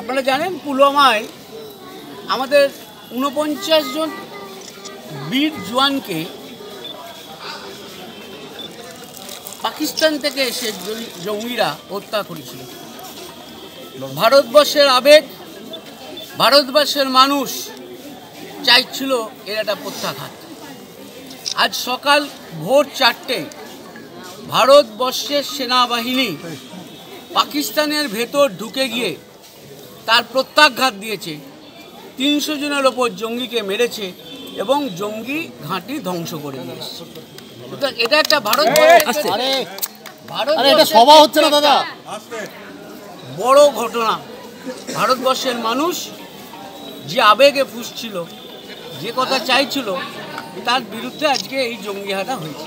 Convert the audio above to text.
আপনারা জানেন পুলওয়ামায় আমাদের উনপঞ্চাশ জন বীর জওয়ানকে পাকিস্তান থেকে এসে জঙ্গিরা হত্যা করেছিল। ভারতবর্ষের আবেগ, ভারতবর্ষের মানুষ চাইছিল এর একটা প্রত্যাঘাত। আজ সকাল ভোর চারটে ভারতবর্ষের সেনাবাহিনী পাকিস্তানের ভেতর ঢুকে গিয়ে তার প্রত্যাঘাত দিয়েছে। তিনশো জনের ওপর জঙ্গিকে মেরেছে এবং জঙ্গি ঘাঁটি ধ্বংস করে দিয়েছে। এটা একটা ভারত ভারত এটা সভা হচ্ছে না দাদা? বড় ঘটনা। ভারতবর্ষের মানুষ যে আবেগে ফুসছিল যে কথা চাইছিল তার বিরুদ্ধে আজকে এই জঙ্গিহাটা হয়েছে।